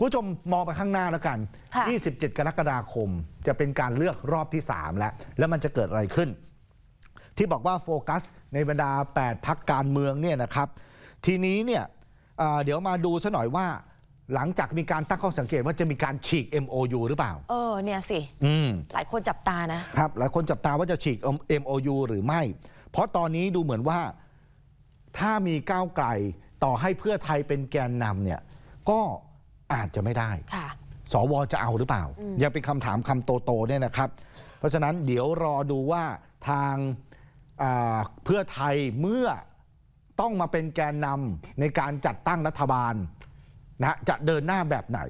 คุณผู้ชมมองไปข้างหน้าแล้วกัน ค่ะ 27 กรกฎาคม จะเป็นการเลือกรอบที่ 3 แล้ว แล้วมันจะเกิดอะไรขึ้น ที่บอกว่าโฟกัสในบรรดา 8 พักการเมืองเนี่ยนะครับ ทีนี้เนี่ยเอ่อเดี๋ยวมาดูซะหน่อยว่า หลังจากมีการตั้งข้อสังเกตว่าจะมีการฉีก MOU หรือเปล่า เออเนี่ยสิ อืม หลายคนจับตานะ ครับหลายคนจับตาว่าจะฉีก MOU หรือไม่ เพราะตอนนี้ดูเหมือนว่าถ้ามีก้าวไกลต่อให้เพื่อไทยเป็นแกนนำเนี่ย ก็ อาจจะไม่ได้ค่ะสวจะเอาหรือเปล่า ยังเป็นคำถามคำโตๆเนี่ยนะครับ เพราะฉะนั้นเดี๋ยวรอดูว่าทางอ่าเพื่อไทยเมื่อต้องมาเป็นแกนนำในการจัดตั้งรัฐบาลนะจะเดินหน้าแบบไหน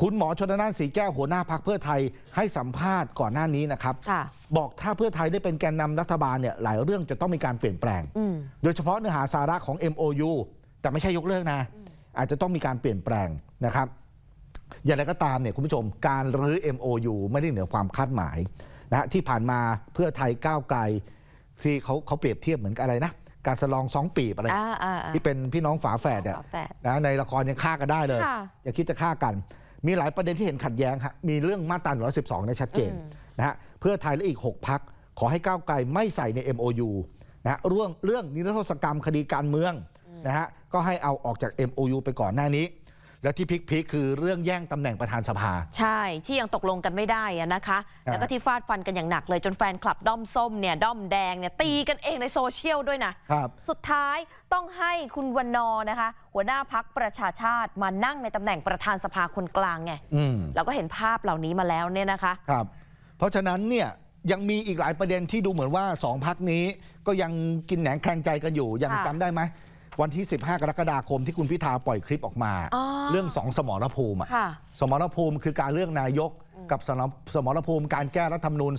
คุณหมอชนน่านสีแก้วหัวหน้าพักเพื่อไทยให้สัมภาษณ์ก่อนหน้านี้นะครับค่ะบอกถ้าเพื่อไทยได้เป็นแกนนำรัฐบาลเนี่ยหลายเรื่องจะต้องมีการเปลี่ยนแปลงอืมโดยเฉพาะเนื้อหาสาระของ MOU แต่ไม่ใช่ยกเลิกนะ อาจจะต้องมีการเปลี่ยนแปลงนะครับอย่างไรก็ตามเนี่ยคุณผู้ชมการรื้อ MOU ไม่ได้เหนือความคาดหมายนะฮะที่ผ่านมาเพื่อไทยก้าวไกลที่เขาเขาเปรียบเทียบเหมือนกับอะไรนะการสลองสองปีบอะไรอ่าอ่าอ่าที่เป็นพี่น้องฝาแฝดเนี่ยฝาแฝดนะในละครยังฆ่ากันได้เลยค่ะอย่าคิดจะฆ่ากัน มีหลายประเด็นที่เห็นขัดแย้งครับมีเรื่องมาตรา112เนี่ยชัดเจนอืมนะฮะเพื่อไทยและอีก 6พักขอให้ก้าวไกลไม่ใส่ใน MOU นะฮะเรื่องเรื่องนิรโทษกรรมคดีการเมืองนะฮะ ก็ให้เอาออกจาก MOU ไปก่อนหน้านี้ และที่พลิกๆคือเรื่องแย่งตำแหน่งประธานสภา ใช่ที่ยังตกลงกันไม่ได้อะนะคะ แล้วก็ที่ฟาดฟันกันอย่างหนักเลยจนแฟนคลับด้อมส้มเนี่ยด้อมแดงเนี่ยตีกันเองในโซเชียลด้วยนะครับ สุดท้ายต้องให้คุณวันนอร์นะคะ หัวหน้าพักประชาชาติมานั่งในตำแหน่งประธานสภาคนกลางไงอืมเราก็เห็นภาพเหล่านี้มาแล้วเนี่ยนะคะ ครับ เพราะฉะนั้นเนี่ยยังมีอีกหลายประเด็นที่ดูเหมือนว่าสองพักนี้ก็ยังกินแหนงแคลงใจกันอยู่ยังค่ะ จำได้ไหม วันที่ 15 กรกฎาคมที่คุณพิธาปล่อยคลิปออกมาอ๋อเรื่องสองสมรภูมิอะค่ะ สมรภูมิคือการเลือกนายกกับสมรสมรภูมิการแก้รัฐธรรมนูญ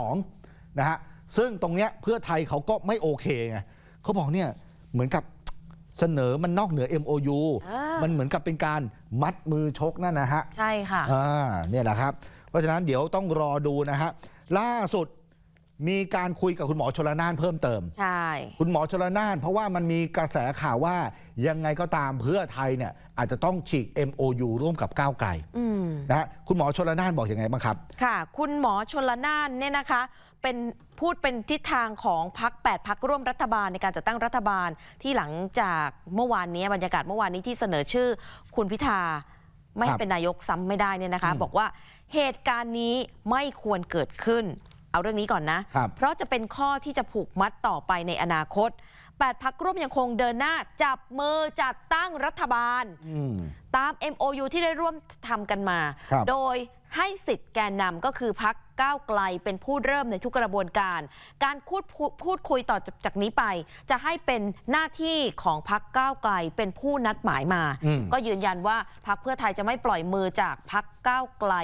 272 นะฮะ ซึ่งตรงเนี้ยเพื่อไทยเขาก็ไม่โอเคไงเขาบอกเนี่ยเหมือนกับเสนอมันนอกเหนือ MOU อ่ามั มันเหมือนกับเป็นการมัดมือชกนั่นนะฮะ ใช่ค่ะ อ่าเนี่ยแหละครับ เพราะฉะนั้นเดี๋ยวต้องรอดูนะฮะ ล่าสุด มีการคุยกับคุณหมอชลนานเพิ่มเติม ใช่ คุณหมอชลนานเพราะว่ามันมีกระแสข่าวว่ายังไงก็ตามเพื่อไทยเนี่ยอาจจะต้องฉีก MOU ร่วมกับก้าวไกลอืมนะฮะคุณหมอชลนานบอกอยังไงบ้างครับ ค่ะ คุณหมอชนละนานเนี่ยนะคะ เป็นพูดเป็นทิศทางของพัก8พักร่วมรัฐบาลในการจัดตั้งรัฐบาลที่หลังจากเมื่อวานนี้บรรยากาศเมื่อวานนี้ที่เสนอชื่อ คุณพิธาไม่ครัให้บเป็นนายกซ้ำไม่ได้เนี่ยนะคะอืมบอกว่าเหตุการณ์นี้ไม่ควรเกิดขึ้น เอาเรื่องนี้ก่อนนะครับเพราะจะเป็นข้อที่จะผูกมัดต่อไปในอนาคต8พักร่วมยังคงเดินหน้าจับมือจัดตั้งรัฐบาลอืมตาม MOU ที่ได้ร่วมทำกันมาครับโดยให้สิทธิ์แกนนำก็คือพักก้าวไกลเป็นผู้เริ่มในทุกกระบวนการ การพูดพูดพูดคุยต่อจากจากนี้ไป จะให้เป็นหน้าที่ของพักก้าวไกลเป็นผู้นัดหมายมาอืมก็ยืนยันว่าพักเพื่อไทยจะไม่ปล่อยมือจากพักก้าวไกล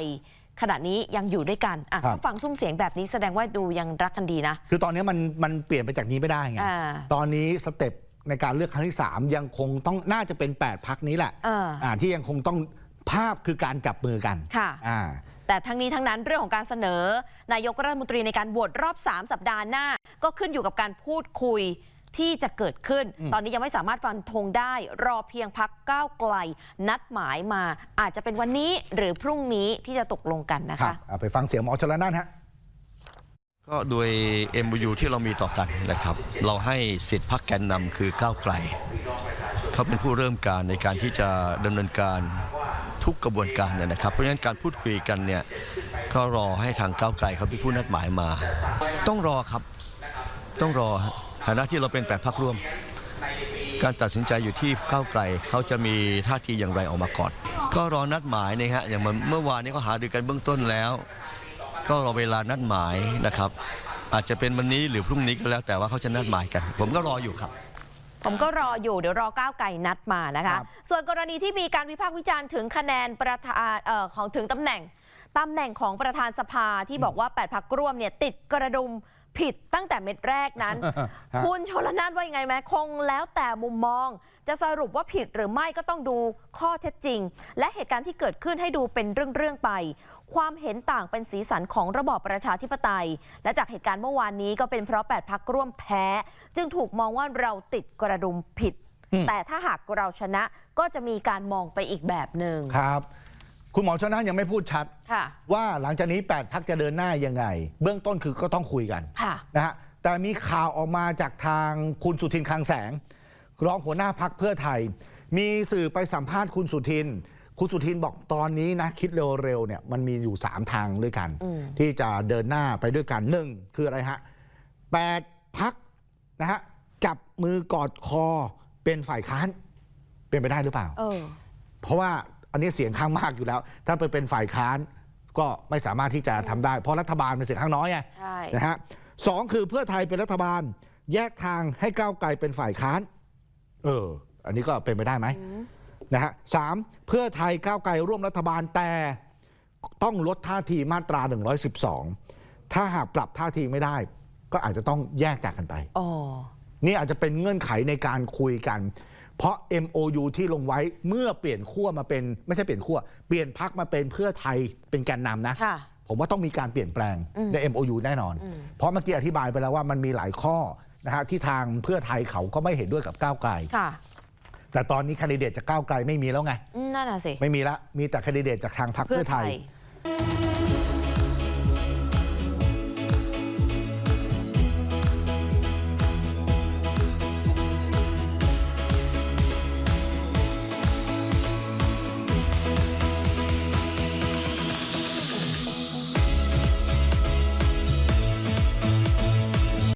ขณะนี้ยังอยู่ด้วยกันอะครับ ถ้าฟังซุ้มเสียงแบบนี้แสดงว่าดูยังรักกันดีนะ คือตอนนี้มันมันเปลี่ยนไปจากนี้ไม่ได้ไง อ่า ตอนนี้สเต็ปในการเลือกครั้งที่ 3 ยังคงต้องน่าจะเป็น 8 พักนี้แหละเออ อ่าที่ยังคงต้องภาพคือการจับมือกันค่ะ อ่า แต่ทั้งนี้ทั้งนั้นเรื่องของการเสนอ นายกรัฐมนตรีในการโหวตรอบ 3 สัปดาห์หน้า ก็ขึ้นอยู่กับการพูดคุย ที่จะเกิดขึ้นอืมตอนนี้ยังไม่สามารถฟันธงได้ รอเพียงพักก้าวไกล นัดหมายมา อาจจะเป็นวันนี้หรือพรุ่งนี้ที่จะตกลงกันนะครัคะบอ่าไปฟังเสียงหมอชลนานฮะก็โดย MOU ที่เรามีต่อกันนะครับ เราให้สิทธิพักแกนนำคือก้าวไกล เขาเป็นผู้เริ่มการในการที่จะดำเนินการทุกกระบวนการเนี่ยนะครับ เพราะฉะนั้นการพูดคุยกันเนี่ยก็รอให้ทางก้าวไกลเขาเป็นผู้นัดหมายมา ต้องรอครับ ต้องรอ ฐานะที่เราเป็นแปดพักร่วม การตัดสินใจอยู่ที่ก้าวไกลเขาจะมีท่าทีอย่างไรออกมาก่อน ก็รอนัดหมายนะฮะอย่างเมื่อวานนี้ก็หารือกันเบื้องต้นแล้ว ก็รอเวลานัดหมายนะครับ อาจจะเป็นวันนี้หรือพรุ่งนี้ก็แล้วแต่ว่าเขาจะนัดหมายกัน ผมก็รออยู่ครับผมก็รออยู่เดี๋ยวรอก้าวไกลนัดมานะครัคะบส่วนกรณีที่มีการวิพากษ์วิจารณ์ถึงคะแนนประธานเอ่อของถึงตำแหน่งตำแหน่งของประธานสภาที่บอกว่า 8พักร่วมเนี่ยติดกระดุม ผิดตั้งแต่เม็ดแรกนั้นฮะคุณชลนานว่ายังไงไหมคงแล้วแต่มุมมอง จะสรุปว่าผิดหรือไม่ก็ต้องดูข้อเท็จจริง และเหตุการณ์ที่เกิดขึ้นให้ดูเป็นเรื่องๆไป ความเห็นต่างเป็นสีสันของระบอบประชาธิปไตย และจากเหตุการณ์เมื่อวานนี้ก็เป็นเพราะ 8พักร่วมแพ้ จึงถูกมองว่าเราติดกระดุมผิดอืมแต่ถ้าหากเราชนะก็จะมีการมองไปอีกแบบหนึ่งครับ คุณหมอชนน่านยังไม่พูดชัด ค่ะ ว่าหลังจากนี้ 8 พักจะเดินหน้ายังไง เบื้องต้นคือก็ต้องคุยกันค่ะ นะฮะแต่มีข่าวออกมาจากทางคุณสุทินคลังแสง รองหัวหน้าพักเพื่อไทย มีสื่อไปสัมภาษณ์คุณสุทิน คุณสุทินบอกตอนนี้นะ คิดเร็วๆเนี่ยมันมีอยู่ 3 ทางด้วยกัน อืม ที่จะเดินหน้าไปด้วยกันหนึ่งคืออะไรฮะแปดพักนะฮะจับมือกอดคอเป็นฝ่ายค้านเป็นไปได้หรือเปล่า เออ เพราะว่า อันนี้เสียงข้างมากอยู่แล้ว ถ้าไปเป็นฝ่ายค้านก็ไม่สามารถที่จะทำได้ เพราะรัฐบาลเป็นเสียงข้างน้อยไงใช่นะฮะสองคือเพื่อไทยเป็นรัฐบาล แยกทางให้ก้าวไกลเป็นฝ่ายค้าน เออ อันนี้ก็เป็นไปได้ไหมนะฮะสามเพื่อไทยก้าวไกลร่วมรัฐบาลแต่ต้องลดท่าทีมาตรา 112 ถ้าหากปรับท่าทีไม่ได้ ก็อาจจะต้องแยกจากกันไปอ๋อนี่อาจจะเป็นเงื่อนไขในการคุยกัน เพราะ MOU ที่ลงไว้เมื่อเปลี่ยนขั้วมาเป็นไม่ใช่เปลี่ยนขั้วเปลี่ยนพักมาเป็นเพื่อไทยเป็นแกนนำนะ ค่ะ ผมว่าต้องมีการเปลี่ยนแปลงอืมใน MOU แน่นอนอืมเพราะเมื่อกี้อธิบายไปแล้วว่ามันมีหลายข้อนะฮะที่ทางเพื่อไทยเขาก็ไม่เห็นด้วยกับก้าวไกล ค่ะแต่ตอนนี้แคนดิเดตจากก้าวไกลไม่มีแล้วไง อืมนั่นน่ะสิ ไม่มีละมีแต่แคนดิเดตจากทางพรรคเพื่อไทย เพื่อไทย